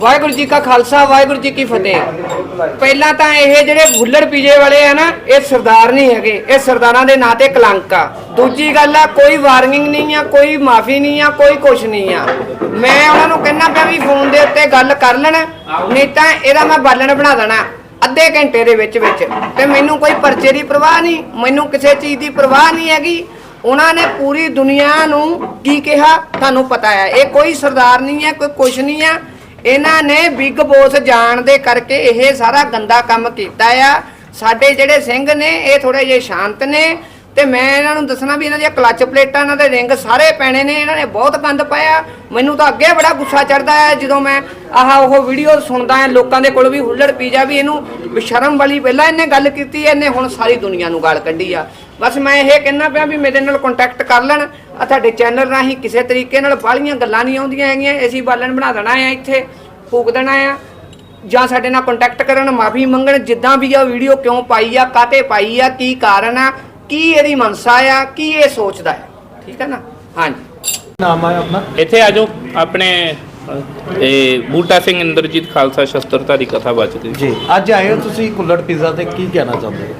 ਵਾਹਿਗੁਰੂ ਜੀ ਕਾ ਖਾਲਸਾ, ਵਾਹਿਗੁਰੂ ਜੀ ਕੀ ਫਤਿਹ। ਪਹਿਲਾਂ ਤਾਂ ਇਹ ਜਿਹੜੇ ਭੁੱਲੜ ਪੀਜੇ ਵਾਲੇ ਆ ਨਾ, ਇਹ ਸਰਦਾਰ ਨਹੀਂ ਹੈਗੇ। ਇਹ ਸਰਦਾਰਾਂ ਦੇ ਨਾਂ ਤੇ ਕਲੰਕ ਆ। ਦੂਜੀ ਗੱਲ ਆ, ਕੋਈ ਵਾਰਨਿੰਗ ਨਹੀਂ ਆ, ਕੋਈ ਮਾਫੀ ਨਹੀਂ ਆ, ਕੋਈ ਕੁਛ ਨਹੀਂ ਆ। ਮੈਂ ਉਹਨਾਂ ਨੂੰ ਕਹਿਣਾ ਪਿਆ ਵੀ ਫੋਨ ਦੇ ਉੱਤੇ ਗੱਲ ਕਰ ਲੈਣ, ਨਹੀਂ ਤਾਂ ਇਹਦਾ ਮੈਂ ਬਾਲਣ ਬਣਾ ਦੇਣਾ, ਅੱਧੇ ਘੰਟੇ ਦੇ ਵਿੱਚ ਵਿੱਚ। ਤੇ ਮੈਨੂੰ ਕੋਈ ਪਰਚੇ ਦੀ ਪਰਵਾਹ ਨਹੀਂ, ਮੈਨੂੰ ਕਿਸੇ ਚੀਜ਼ ਦੀ ਪਰਵਾਹ ਨਹੀਂ ਹੈਗੀ। ਉਹਨਾਂ ਨੇ ਪੂਰੀ ਦੁਨੀਆ ਨੂੰ ਕੀ ਕਿਹਾ, ਤੁਹਾਨੂੰ ਪਤਾ ਹੈ ਇਹ ਕੋਈ ਸਰਦਾਰ ਨਹੀਂ ਹੈ ਕੋਈ ਕੁਛ ਨਹੀਂ ਹੈ ਇਹਨਾਂ ਨੇ ਬਿਗ ਬੋਸ ਜਾਣ ਦੇ ਕਰਕੇ ਇਹ ਸਾਰਾ ਗੰਦਾ ਕੰਮ ਕੀਤਾ ਆ। ਸਾਡੇ ਜਿਹੜੇ ਸਿੰਘ ਨੇ, ਇਹ ਥੋੜੇ ਜਿਹੇ ਸ਼ਾਂਤ ਨੇ ਤੇ ਮੈਂ ਇਹਨਾਂ ਨੂੰ ਦੱਸਣਾ ਵੀ ਇਹਨਾਂ ਦੀਆਂ ਕਲੱਚ ਪਲੇਟਾਂ, ਇਹਨਾਂ ਦੇ ਰਿੰਗ ਸਾਰੇ ਪੈਣੇ ਨੇ, ਇਹਨਾਂ ਨੇ ਬਹੁਤ ਗੰਦ ਪਾਇਆ। ਮੈਨੂੰ ਤਾਂ ਅੱਗੇ ਬੜਾ ਗੁੱਸਾ ਚੜਦਾ ਹੈ ਜਦੋਂ ਮੈਂ ਆਹ ਉਹ ਵੀਡੀਓ ਸੁਣਦਾ ਹਾਂ ਲੋਕਾਂ ਦੇ ਕੋਲ ਵੀ ਹੁੱਲੜ ਪੀਜਾ ਵੀ ਇਹਨੂੰ ਬਸ਼ਰਮ ਵਾਲੀ ਪਹਿਲਾਂ ਇਹਨੇ ਗੱਲ ਕੀਤੀ, ਇਹਨੇ ਹੁਣ ਸਾਰੀ ਦੁਨੀਆ ਨੂੰ ਗਾਲ ਕੱਢੀ ਆ। ਬਸ ਮੈਂ ਇਹ ਕਹਿਣਾ ਪਿਆ ਵੀ ਮੇਰੇ ਨਾਲ ਕੰਟੈਕਟ ਕਰ ਲੈਣ ਆ ਤੁਹਾਡੇ ਚੈਨਲ ਰਾਹੀਂ ਕਿਸੇ ਤਰੀਕੇ ਨਾਲ ਬਾਹਲੀਆਂ ਗੱਲਾਂ ਨਹੀਂ ਆਉਂਦੀਆਂ ਹੈਗੀਆਂ। ਅਸੀਂ ਬਾਲਣ ਬਣਾ ਦੇਣਾ ਆ ਇੱਥੇ ਫੂਕ ਦੇਣਾ ਆ। ਜਾਂ ਸਾਡੇ ਨਾਲ ਕੰਟੈਕਟ ਕਰਨ ਮਾਫੀ ਮੰਗਣ ਜਿੱਦਾਂ ਵੀ ਆ ਵੀਡੀਓ ਕਿਉਂ ਪਾਈ ਆ ਕਾਤੇ ਪਾਈ ਆ ਕੀ ਕਾਰਨ ਆ ਕੀ ਇਹਦੀ ਮਨਸਾ ਆ ਕੀ ਇਹ ਸੋਚਦਾ ਹੈ ਠੀਕ ਹੈ ਨਾ? ਹਾਂਜੀ। ਨਾਮ ਹੈ ਆਪਣਾ? ਇੱਥੇ ਆ ਜਾਓ ਆਪਣੇ ਇਹ ਬੂਟਾ ਸਿੰਘ ਇੰਦਰਜੀਤ ਖਾਲਸਾ ਸ਼ਸਤਰਧਾਰੀ ਕਥਾ ਬਚਦੀ ਜੀ। ਅੱਜ ਆਏ ਹੋ ਤੁਸੀਂ ਕੁੱਲੜ ਪੀਜ਼ਾ ਤੇ ਕੀ ਕਹਿਣਾ ਚਾਹੁੰਦੇ ਹੋ?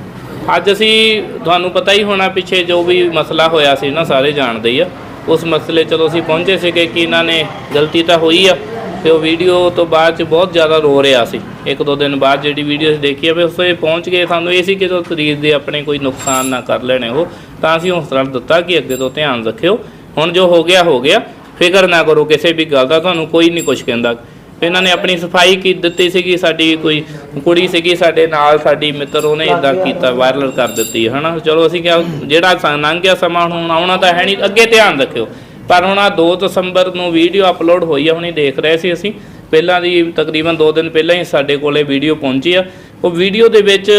ਅੱਜ ਅਸੀਂ ਤੁਹਾਨੂੰ ਪਤਾ ਹੀ ਹੋਣਾ ਪਿੱਛੇ ਜੋ ਵੀ ਮਸਲਾ ਹੋਇਆ ਸੀ ਨਾ, ਸਾਰੇ ਜਾਣਦੇ ਹੀ ਆ। ਉਸ ਮਸਲੇ ਚਲੋ ਅਸੀਂ ਪਹੁੰਚੇ ਸੀਗੇ ਕਿ ਇਹਨਾਂ ਨੇ ਗਲਤੀ ਤਾਂ ਹੋਈ ਆ, ਤੇ ਉਹ ਵੀਡੀਓ ਤੋਂ ਬਾਅਦ ਚ ਬਹੁਤ ਜ਼ਿਆਦਾ ਰੋ ਰਿਹਾ ਸੀ। ਇੱਕ ਦੋ ਦਿਨ ਬਾਅਦ ਜਿਹੜੀ ਵੀਡੀਓ ਅਸੀਂ ਦੇਖੀ ਆ, ਵੀ ਉਸੇ ਪਹੁੰਚ ਗਏ, ਸਾਨੂੰ ਇਹ ਸੀ ਕਿ ਜੋ ਸਰੀਰ ਦੇ ਆਪਣੇ ਕੋਈ ਨੁਕਸਾਨ ਨਾ ਕਰ ਲੈਣੇ ਉਹ, ਤਾਂ ਅਸੀਂ ਹੌਸਲਾ ਦਿੱਤਾ ਕਿ ਅੱਗੇ ਤੋਂ ਧਿਆਨ ਰੱਖਿਓ। ਹੁਣ ਜੋ ਹੋ ਗਿਆ ਹੋ ਗਿਆ। ਫਿਕਰ ਨਾ ਕਰੋ, ਕਿਸੇ ਵੀ ਗੱਲ ਦਾ ਤੁਹਾਨੂੰ ਕੋਈ ਨਹੀਂ ਕੁਝ ਕਹਿੰਦਾ। ਇਹਨਾਂ ਨੇ ਆਪਣੀ ਸਫ਼ਾਈ ਕੀ ਦਿੱਤੀ ਸੀਗੀ, ਸਾਡੀ ਕੋਈ ਕੁੜੀ ਸੀਗੀ, ਸਾਡੇ ਨਾਲ ਸਾਡੀ ਮਿੱਤਰ, ਉਹਨੇ ਇਦਾਂ ਕੀਤਾ ਵਾਇਰਲ ਕਰ ਦਿੱਤੀ, ਹਨਾ? ਚਲੋ, ਅਸੀਂ ਕਿਹਾ, ਜਿਹੜਾ ਸ- ਲੰਘ ਗਿਆ ਸਮਾਂ ਹੁਣ ਆਉਣਾ ਤਾਂ ਹੈ ਨਹੀਂ, ਅੱਗੇ ਧਿਆਨ ਰੱਖਿਓ। ਪਰ ਹੁਣ ਆਹ 2 ਦਸੰਬਰ ਨੂੰ ਵੀਡੀਓ ਅਪਲੋਡ ਹੋਈ ਆ, ਹੁਣੀ ਦੇਖ ਰਹੇ ਸੀ ਅਸੀਂ। ਪਹਿਲਾਂ ਦੀ ਤਕਰੀਬਨ 2 ਦਿਨ ਪਹਿਲਾਂ ਹੀ ਸਾਡੇ ਕੋਲੇ ਵੀਡੀਓ ਪਹੁੰਚੀ ਆ। ਉਹ ਵੀਡੀਓ ਦੇ ਵਿੱਚ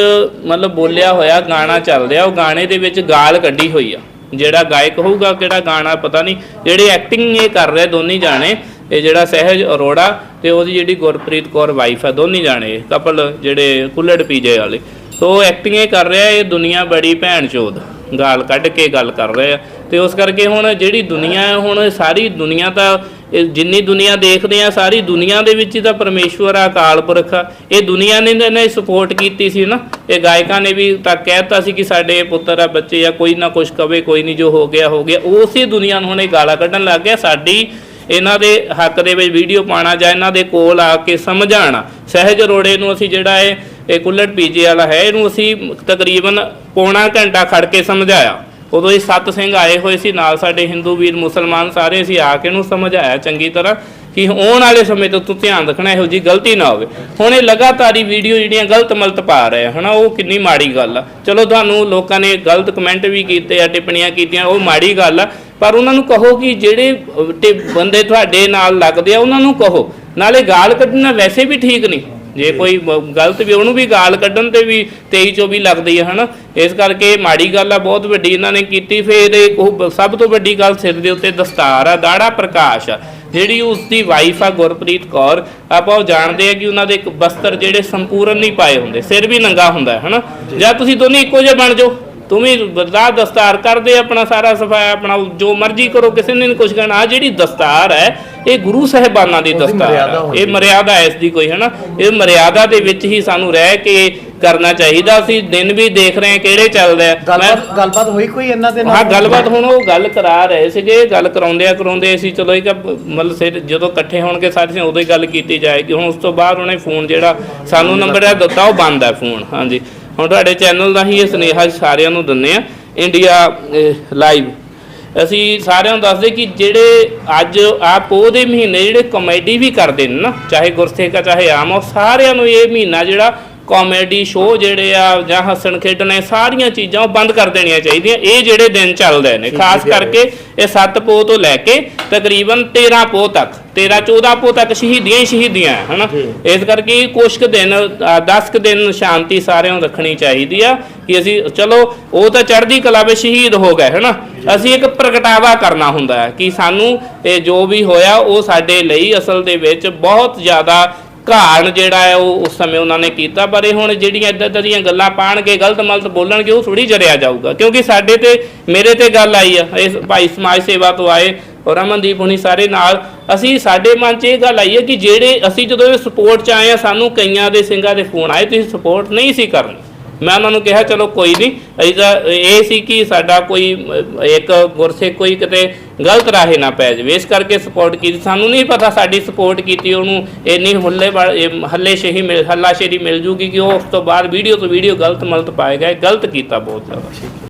ਮਤਲਬ ਬੋਲਿਆ ਹੋਇਆ, ਗਾਣਾ ਚੱਲ ਰਿਹਾ, ਉਹ ਗਾਣੇ ਦੇ ਵਿੱਚ ਗਾਲ ਕੱਢੀ ਹੋਈ ਆ। ਜਿਹੜਾ ਗਾਇਕ ਹੋਊਗਾ, ਕਿਹੜਾ ਗਾਣਾ ਪਤਾ ਨਹੀਂ, ਜਿਹੜੇ ਐਕਟਿੰਗ ਇਹ ਕਰ ਰਹੇ ਦੋਨੇ ਜਾਣੇ, ਇਹ ਜਿਹੜਾ ਸਹਿਜ ਅਰੋੜਾ ਤੇ ਉਹਦੀ ਜਿਹੜੀ ਗੁਰਪ੍ਰੀਤ ਕੌਰ ਵਾਈਫ ਆ, ਦੋਨੀ ਜਾਣੇ ਕਪਲ ਜਿਹੜੇ ਕੁੱਲੜ ਪੀਜੇ ਵਾਲੇ, ਤੋ ਐਕਟਿੰਗ ਇਹ ਕਰ ਰਿਹਾ, ਇਹ ਦੁਨੀਆ ਬੜੀ ਭੈਣ ਚੋਦ, ਗਾਲ ਕੱਢ ਕੇ ਗੱਲ ਕਰ ਰਹੇ ਆ। ਤੇ ਉਸ ਕਰਕੇ ਹੁਣ ਜਿਹੜੀ ਦੁਨੀਆ ਹੈ, ਹੁਣ ਸਾਰੀ ਦੁਨੀਆ ਤਾਂ ਜਿੰਨੀ ਦੁਨੀਆ ਦੇਖਦੇ ਆ, ਸਾਰੀ ਦੁਨੀਆ ਦੇ ਵਿੱਚ ਹੀ ਤਾਂ ਪਰਮੇਸ਼ਵਰ ਆ, ਅਕਾਲ ਪੁਰਖ ਆ। ਇਹ ਦੁਨੀਆ ਨੇ ਨੇ ਸਪੋਰਟ ਕੀਤੀ ਸੀ ਨਾ। ਇਹ ਗਾਇਕਾਂ ਨੇ ਵੀ ਤਾਂ ਕਹਿਤਾ ਸੀ ਕਿ ਸਾਡੇ ਪੁੱਤਰ ਆ, ਬੱਚੇ ਆ, ਕੋਈ ਨਾ ਕੁਛ ਕਵੇ, ਕੋਈ ਨਹੀਂ ਜੋ ਹੋ ਗਿਆ ਹੋ ਗਿਆ। ਉਸੇ ਦੁਨੀਆ ਨੂੰ ਹੁਣ ਇਹ ਗਾਲਾਂ ਕੱਢਣ ਲੱਗ ਗਿਆ। ਸਾਡੀ ਇਹਨਾਂ ਦੇ ਹੱਕ ਦੇ ਵਿੱਚ ਵੀਡੀਓ ਪਾਣਾ ਜਾਂ ਇਹਨਾਂ ਦੇ ਕੋਲ ਆ ਕੇ ਸਮਝਾਣਾ ਸਹਿਜ ਰੋੜੇ ਨੂੰ ਅਸੀਂ ਜਿਹੜਾ ਇਹ ਇਹ ਕੁੱਲੜ ਪੀਜੇ ਵਾਲਾ ਹੈ, ਇਹਨੂੰ ਅਸੀਂ ਤਕਰੀਬਨ ਪੌਣਾ ਘੰਟਾ ਖੜ ਕੇ ਸਮਝਾਇਆ। ਉਦੋਂ ਹੀ ਸਤ ਸਿੰਘ ਆਏ ਹੋਏ ਸੀ, ਨਾਲ ਸਾਡੇ ਹਿੰਦੂ ਵੀਰ ਮੁਸਲਮਾਨ ਸਾਰੇ ਅਸੀਂ ਆ ਕੇ ਇਹਨੂੰ ਸਮਝਾਇਆ ਚੰਗੀ ਤਰ੍ਹਾਂ ਕਿ ਆਉਣ ਵਾਲੇ ਸਮੇਂ ਤੋਂ ਤੂੰ ਧਿਆਨ ਰੱਖਣਾ, ਇਹੋ ਜੀ ਗਲਤੀ ਨਾ ਹੋਵੇ। ਹੁਣ ਇਹ ਲਗਾਤਾਰੀ ਵੀਡੀਓ ਜਿਹੜੀਆਂ ਗਲਤ ਮਲਤ ਪਾ ਰਹੇ ਆ, ਹਨਾ, ਉਹ ਕਿੰਨੀ ਮਾੜੀ ਗੱਲ ਆ। ਚਲੋ ਤੁਹਾਨੂੰ ਲੋਕਾਂ ਨੇ ਗਲਤ ਕਮੈਂਟ ਵੀ ਕੀਤੇ ਆ ਟਿੱਪਣੀਆਂ ਕੀਤੀਆਂ, ਉਹ ਮਾੜੀ ਗੱਲ ਆ। ਪਰ ਉਹਨਾਂ ਨੂੰ ਕਹੋ ਕਿ ਜਿਹੜੇ ਬੰਦੇ ਤੁਹਾਡੇ ਨਾਲ ਲੱਗਦੇ ਆ, ਉਹਨਾਂ ਨੂੰ ਕਹੋ। ਨਾਲੇ ਗਾਲ ਕੱਢਣਾ ਵੈਸੇ ਵੀ ਠੀਕ ਨਹੀਂ। ਜੇ ਕੋਈ ਗਲਤ ਵੀ, ਉਹਨੂੰ ਵੀ ਗਾਲ ਕੱਢਣ ਤੇ ਵੀ 23 24 ਲੱਗਦੀ ਹੈ ਹਨਾ? ਇਸ ਕਰਕੇ ਮਾੜੀ ਗੱਲ ਆ, ਬਹੁਤ ਵੱਡੀ ਇਹਨਾਂ ਨੇ ਕੀਤੀ। ਫਿਰ ਇਹ ਉਹ ਸਭ ਤੋਂ ਵੱਡੀ ਗੱਲ ਸਿਰ ਦੇ ਉੱਤੇ ਦਸਤਾਰ ਆ, ਦਾੜਾ ਪ੍ਰਕਾਸ਼ ਆ। ਜਿਹੜੀ ਉਸ ਦੀ ਵਾਈਫ ਆ, ਗੁਰਪ੍ਰੀਤ ਕੌਰ, ਆਪਾਂ ਉਹ ਜਾਣਦੇ ਆ ਕਿ ਉਹਨਾਂ ਦੇ ਇੱਕ ਬਸਤਰ ਜਿਹੜੇ ਸੰਪੂਰਨ ਨਹੀਂ ਪਾਏ ਹੁੰਦੇ, ਸਿਰ ਵੀ ਨੰਗਾ ਹੁੰਦਾ ਹੈ ਹਨਾ? ਜਾਂ ਤੁਸੀਂ ਦੋਨੇ ਇੱਕੋ ਜਿਹੇ ਬਣ ਜਾਓ। ਤੂੰ ਵੀ ਦਸਤਾਰ ਕਰਦੇ ਆਪਣਾ ਸਾਰਾ ਸਫਾਇਆ ਆਪਣਾ ਜੋ ਮਰਜ਼ੀ ਕਰੋ ਕਿਸੇ ਨੇ ਨਹੀਂ ਕੁਝ ਕਹਿਣਾ। ਆ ਜਿਹੜੀ ਦਸਤਾਰ ਹੈ ਇਹ ਗੁਰੂ ਸਾਹਿਬਾਨਾਂ ਦੀ ਦਸਤਾਰ ਹੈ। ਇਹ ਮਰਿਆਦਾ ਇਸ ਦੀ ਕੋਈ ਹੈ ਨਾ ਇਹ ਮਰਿਆਦਾ ਦੇ ਵਿੱਚ ਹੀ ਸਾਨੂੰ ਰਹਿ ਕੇ ਕਰਨਾ ਚਾਹੀਦਾ। ਅਸੀਂ ਦਿਨ ਵੀ ਦੇਖ ਰਹੇ ਕਿਹੜੇ ਚੱਲਦੇ ਆ ਗੱਲਬਾਤ ਹੋਈ ਕੋਈ ਇਹਨਾਂ ਦੇ ਹਾਂ ਗੱਲਬਾਤ ਹੁਣ ਉਹ ਗੱਲ ਕਰਾ ਰਹੇ ਸੀਗੇ ਗੱਲ ਕਰਾਉਂਦੇ ਆ ਕਰਾਉਂਦੇ ਸੀ ਚਲੋ ਇਹ ਕਿ ਮਤਲਬ ਜਦੋਂ ਇਕੱਠੇ ਹੋਣਗੇ ਸਾਰੇ ਸੀ ਉਦੋਂ ਹੀ ਗੱਲ ਕੀਤੀ ਜਾਏਗੀ। ਹੁਣ ਉਸ ਤੋਂ ਬਾਅਦ ਉਹਨੇ ਫੋਨ ਜਿਹੜਾ ਸਾਨੂੰ ਨੰਬਰ ਦਿੱਤਾ ਉਹ ਬੰਦ ਹੈ ਫੋਨ। ਹਾਂਜੀ। ਹੁਣ ਤੁਹਾਡੇ ਚੈਨਲ ਦਾ ਹੀ ਇਹ ਸੁਨੇਹਾ ਸਾਰਿਆਂ ਨੂੰ ਦਿੰਨੇ ਆ ਇੰਡੀਆ ਲਾਈਵ ਅਸੀਂ ਸਾਰਿਆਂ ਨੂੰ ਦੱਸਦੇ ਕਿ ਜਿਹੜੇ ਅੱਜ ਆ ਪੋਹ ਦੇ ਮਹੀਨੇ ਜਿਹੜੇ ਕਾਮੇਡੀ ਵੀ ਕਰਦੇ ਨੇ ਨਾ, ਚਾਹੇ ਗੁਰਸੇਖਾ ਚਾਹੇ ਆਮ ਉਹ ਸਾਰਿਆਂ ਨੂੰ ਇਹ ਮਹੀਨਾ ਜਿਹੜਾ ਕਾਮੇਡੀ ਸ਼ੋਅ ਜਿਹੜੇ ਆ ਜਾਂ ਹੱਸਣ ਖੇਡਣ ਸਾਰੀਆਂ ਚੀਜ਼ਾਂ ਉਹ ਬੰਦ ਕਰ ਦੇਣੀਆਂ ਚਾਹੀਦੀਆਂ। ਇਹ ਜਿਹੜੇ ਦਿਨ ਚੱਲਦੇ ਨੇ ਖਾਸ ਕਰਕੇ ਇਹ 7 ਪੋਹ ਤੋਂ ਲੈ ਕੇ ਤਕਰੀਬਨ 13 ਪੋਹ ਤੱਕ 13 14 ਪੋਹ ਤੱਕ ਸ਼ਹੀਦੀਆਂ ਹੀ ਸ਼ਹੀਦੀਆਂ ਹਨਾ? ਇਸ ਕਰਕੇ ਕੁਛ ਕੁ ਦਿਨ 10 ਕੁ ਦਿਨ ਸ਼ਾਂਤੀ ਸਾਰਿਆਂ ਨੂੰ ਰੱਖਣੀ ਚਾਹੀਦੀ ਆ ਕਿ ਅਸੀਂ ਚਲੋ ਉਹ ਤਾਂ ਚੜ੍ਹਦੀ ਕਲਾ ਵਿੱਚ ਸ਼ਹੀਦ ਹੋ ਗਏ ਹਨਾ? ਅਸੀਂ ਇੱਕ ਪ੍ਰਗਟਾਵਾ ਕਰਨਾ ਹੁੰਦਾ ਹੈ ਕਿ ਸਾਨੂੰ ਇਹ ਜੋ ਵੀ ਹੋਇਆ ਉਹ ਸਾਡੇ ਲਈ ਅਸਲ ਦੇ ਵਿੱਚ ਬਹੁਤ ਜ਼ਿਆਦਾ ਘਾਣ ਜਿਹੜਾ ਹੈ ਉਹ ਉਸ ਸਮੇਂ ਉਹਨਾਂ ਨੇ ਕੀਤਾ, ਪਰ ਇਹ ਹੁਣ ਜਿਹੜੀਆਂ ਇਦਾਂ ਇਦਾਂ ਦੀਆਂ ਗੱਲਾਂ ਪਾਣਗੇ, ਗਲਤ ਮਲਤ ਬੋਲਣਗੇ, ਉਹ ਥੋੜੀ ਜਰਿਆ ਜਾਊਗਾ। ਕਿਉਂਕਿ ਸਾਡੇ ਤੇ, ਮੇਰੇ ਤੇ ਗੱਲ ਆਈ ਆ, ਇਸ ਭਾਈ ਸਮਾਜ ਸੇਵਾ ਤੋਂ ਆਏ ਔਰ ਅਮਨਦੀਪ ਹੁਣੀ ਸਾਰੇ ਨਾਲ, ਅਸੀਂ, ਸਾਡੇ ਮਨ 'ਚ ਇਹ ਗੱਲ ਆਈ ਹੈ ਕਿ ਜਿਹੜੇ ਅਸੀਂ ਜਦੋਂ ਇਹ ਸਪੋਰਟ 'ਚ ਆਏ ਆ, ਸਾਨੂੰ ਕਈਆਂ ਦੇ ਸਿੰਘਾਂ ਦੇ ਫੋਨ ਆਏ, ਤੁਸੀਂ ਸਪੋਰਟ ਨਹੀਂ ਸੀ ਕਰਨੀ। ਮੈਂ ਉਹਨਾਂ ਨੂੰ ਕਿਹਾ, ਚਲੋ ਕੋਈ ਨਹੀਂ, ਅਸੀਂ ਤਾਂ, ਇਹ ਸੀ ਕਿ ਸਾਡਾ ਕੋਈ, ਇੱਕ ਗੁਰਸਿੱਖ ਕੋਈ ਕਿਤੇ ਗਲਤ ਰਾਹੇ ਨਾ ਪੈ ਜਾਵੇ। ਇਸ ਕਰਕੇ ਸਪੋਰਟ ਕੀਤੀ। ਸਾਨੂੰ ਨਹੀਂ ਪਤਾ ਸਾਡੀ ਸਪੋਰਟ ਕੀਤੀ, ਉਹਨੂੰ ਇੰਨੀ ਹੁੱਲੇ ਹੱਲੇ ਸ਼ਹੀ ਮਿਲ ਹੱਲਾਸ਼ੇਰੀ ਮਿਲ ਜੂਗੀ ਕਿ ਉਹ ਉਸ ਤੋਂ ਬਾਅਦ ਵੀਡੀਓ ਤੋਂ ਵੀਡੀਓ ਗਲਤ ਮਲਤ ਪਾਏਗਾ। ਇਹ ਗਲਤ ਕੀਤਾ ਬਹੁਤ ਜ਼ਿਆਦਾ।